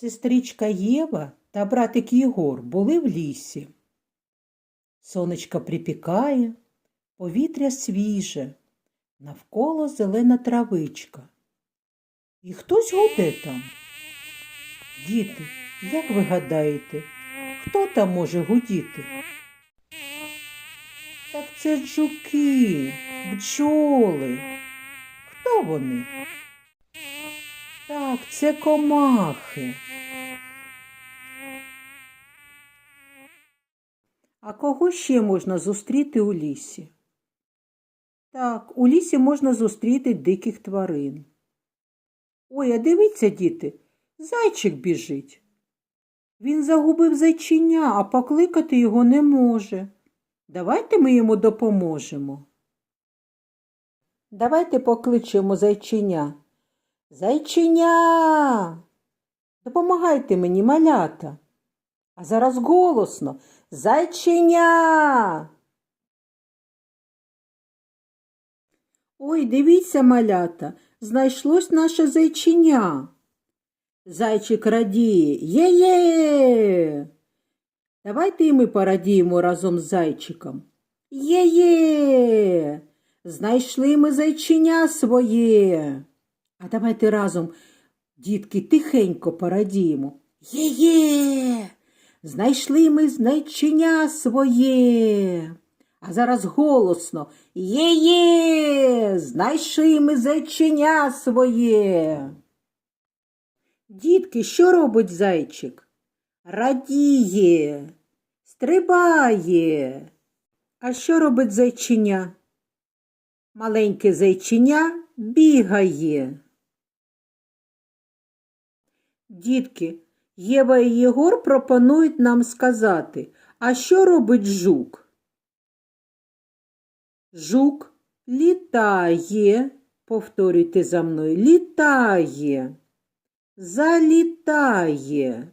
Сестричка Єва та братик Єгор були в лісі. Сонечко припікає, повітря свіже, навколо зелена травичка. І хтось гуде там. Діти, як ви гадаєте, хто там може гудіти? Так це ж жуки, бджоли. Хто вони? Так, це комахи. А кого ще можна зустріти у лісі? Так, у лісі можна зустріти диких тварин. Ой, а дивіться, діти, зайчик біжить. Він загубив зайчиня, а покликати його не може. Давайте ми йому допоможемо. Давайте покличемо зайчиня. Зайчиня. Допомагайте мені, малята. А зараз голосно. Зайчиня. Ой, дивіться, малята, знайшлось наше зайчиня. Зайчик радіє. Є-є. Давайте і ми порадіємо разом з зайчиком. Є-є. Знайшли ми зайчиня своє. А давайте разом, дітки, тихенько порадіємо. Є-є. Знайшли ми зайчиня своє. А зараз голосно. Є-є. Знайшли ми зайчиня своє. Дітки, що робить зайчик? Радіє, стрибає. А що робить зайчиня? Маленьке зайчиня бігає. Дітки, Єва і Єгор пропонують нам сказати, а що робить жук? Жук літає, повторюйте за мною, літає, залітає,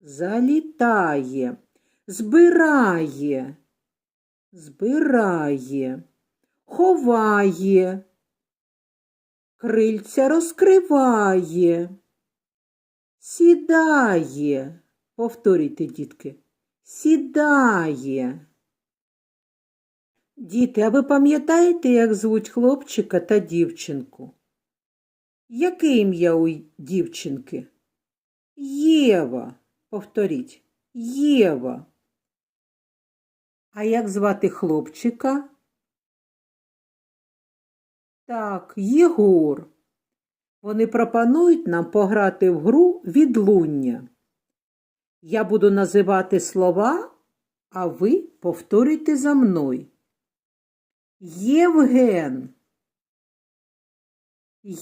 залітає, збирає, збирає, ховає, крильця розкриває, сідає, повторюйте, дітки, сідає. Діти, а ви пам'ятаєте, як звуть хлопчика та дівчинку? Яке ім'я у дівчинки? Єва. Повторіть. Єва. А як звати хлопчика? Так, Єгор. Вони пропонують нам пограти в гру відлуння. Я буду називати слова, а ви повторюйте за мною. Євген.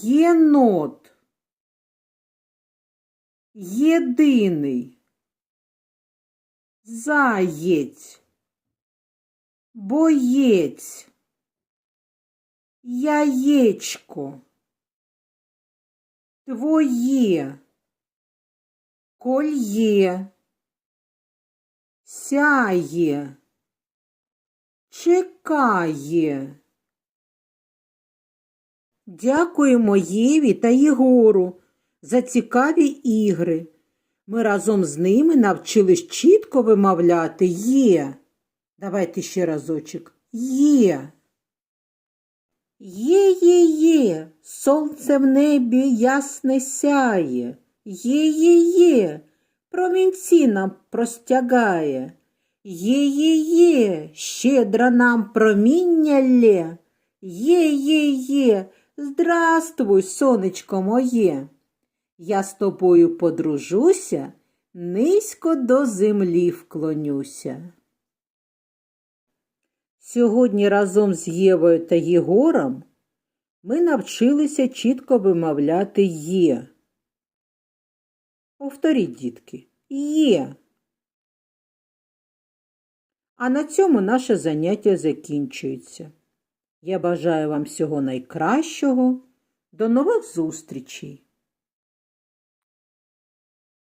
Єнот. Єдиний. Заєць. Боєць. Яєчко. Твоє. Кольє. Сяє. Чекає. Дякуємо Єві та Єгору за цікаві ігри. Ми разом з ними навчились чітко вимовляти є. Давайте ще разочок. Є. Є-є-є, сонце в небі ясне сяє. Є-є-є, промінці нам простягає. Є-є-є, щедро нам проміння лє. Є-є-є, здравствуй, сонечко моє. Я з тобою подружуся, низько до землі вклонюся. Сьогодні разом з Євою та Єгором ми навчилися чітко вимовляти є. Повторіть, дітки, є. А на цьому наше заняття закінчується. Я бажаю вам всього найкращого. До нових зустрічей!